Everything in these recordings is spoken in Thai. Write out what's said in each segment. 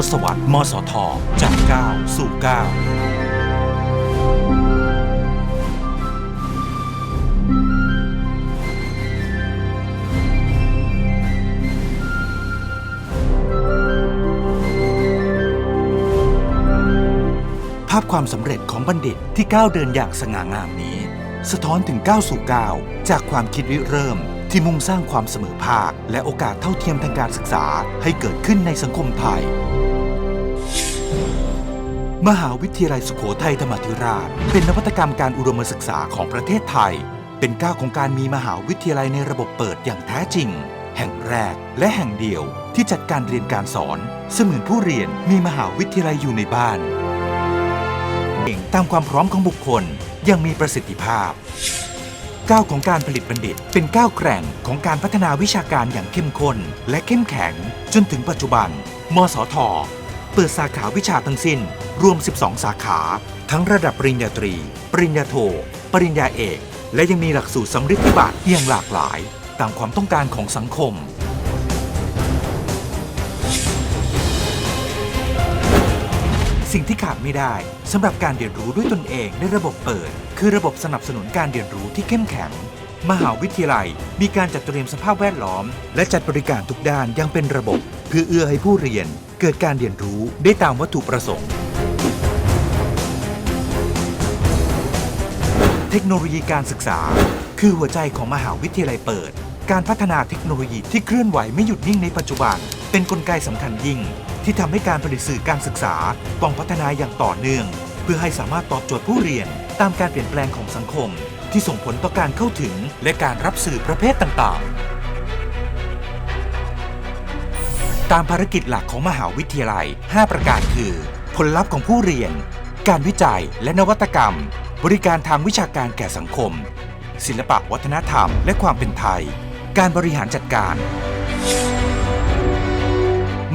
ทศวรรษมสทจาก 9 สู่ 9ภาพความสำเร็จของบัณฑิตที่ก้าวเดินอย่างสง่างามนี้ สะท้อนถึงก้าวสู่ก้าวจากความคิดริเริ่ม ที่มุ่งสร้างความเสมอภาค และโอกาสเท่าเทียมทางการศึกษาให้เกิดขึ้นในสังคมไทย มหาวิทยาลัยสุโขทัยธรรมาธิราช เป็นนวัตกรรมการอุดมศึกษาของประเทศไทย เป็นก้าวของการมีมหาวิทยาลัยในระบบเปิดอย่างแท้จริง แห่งแรกและแห่งเดียวที่จัดการเรียนการสอน เสมือนผู้เรียนมีมหาวิทยาลัยอยู่ในบ้านตามความพร้อมของบุคคลยังมีประสิทธิภาพก้าวของการผลิตบัณฑิต เป็นก้าวแกร่งของการพัฒนาวิชาการอย่างเข้มข้นและเข้มแข็ง จนถึงปัจจุบัน มสท ปิดสาขาวิชาทั้งสิ้น รวม 12 สาขา ทั้งระดับปริญญาตรี ปริญญาโท ปริญญาเอก และยังมีหลักสูตรสำริดธิบัตรอย่างหลากหลาย ตามความต้องการของสังคม สิ่งที่ขาดไม่ได้สำหรับการเรียนรู้ด้วยตนเองในระบบเปิด คือระบบสนับสนุนการเรียนรู้ที่เข้มแข็งมหาวิทยาลัยมีการจัดเตรียมสภาพแวดล้อม และจัดบริการทุกด้านยังเป็นระบบ เพื่อเอื้อให้ผู้เรียน เกิดการเรียนรู้ได้ตามวัตถุประสงค์ เทคโนโลยีการศึกษา คือหัวใจของมหาวิทยาลัยเปิด การพัฒนาเทคโนโลยีที่เคลื่อนไหวไม่หยุดนิ่งในปัจจุบัน เป็นนกลไกสำคัญยิ่ง ที่ทำให้การผลิตสื่อการศึกษาต้องพัฒนาอย่างต่อเนื่อง เพื่อให้สามารถตอบโจทย์ผู้เรียน ตามการเปลี่ยนแปลงของสังคม ที่ส่งผลต่อการเข้าถึง และการรับสื่อประเภทต่างๆ ตามภารกิจหลักของมหาวิทยาลัย 5 ประการคือ ผลลัพธ์ของผู้เรียน การวิจัยและนวัตกรรม บริการทางวิชาการแก่สังคม ศิลปะวัฒนธรรม และความเป็นไทย การบริหารจัดการ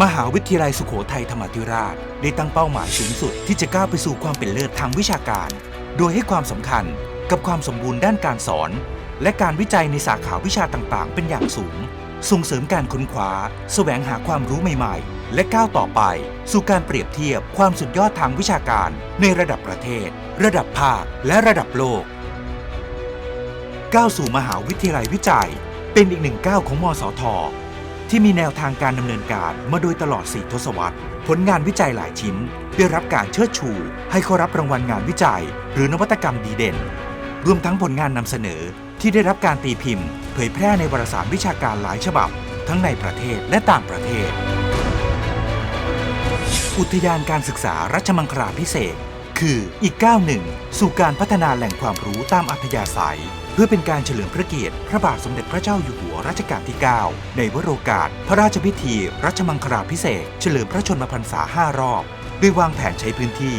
มหาวิทยาลัยสุโขทัยธรรมาธิราช ได้ตั้งเป้าหมายสูงสุดที่จะก้าวไปสู่ความเป็นเลิศทางวิชาการ โดยให้ความสำคัญกับความสมบูรณ์ด้านการสอน และการวิจัยในสาขาวิชาต่างๆ เป็นอย่างสูง ส่งเสริมการค้นคว้าแสวงหาความรู้ใหม่ๆ และก้าวต่อไป สู่การเปรียบเทียบความสุดยอดทางวิชาการ ในระดับประเทศ ระดับภาค และระดับโลก ก้าวสู่มหาวิทยาลัยวิจัย เป็นอีกหนึ่งก้าวของมสท ที่มีแนวทางการดำเนินการมาโดยตลอด4ทศวรรษ ผลงานวิจัยหลายชิ้น ได้รับการเชิดชู ให้เขารับรางวัลงานวิจัย หรือนวัตกรรมดีเด่น รวมทั้งผลงานนำเสนอ ที่ได้รับการตีพิมพ์ เผยแพร่ในวารสารวิชาการหลายฉบับ ทั้งในประเทศและต่างประเทศ อุทยานการศึกษารัชมังคลาพิเศษคืออีกก้าวหนึ่ง สู่การพัฒนาแหล่งความรู้ตามอัธยาศัย เพื่อเป็นการเฉลิมพระเกียรติพระบาทสมเด็จพระเจ้าอยู่หัวรัชกาลที่ 9 ในวโรกาส พระราชพิธี รัชมังคลาพิเศษเฉลิมพระชนมพรรษา 5 รอบ โดยวางแผนใช้พื้นที่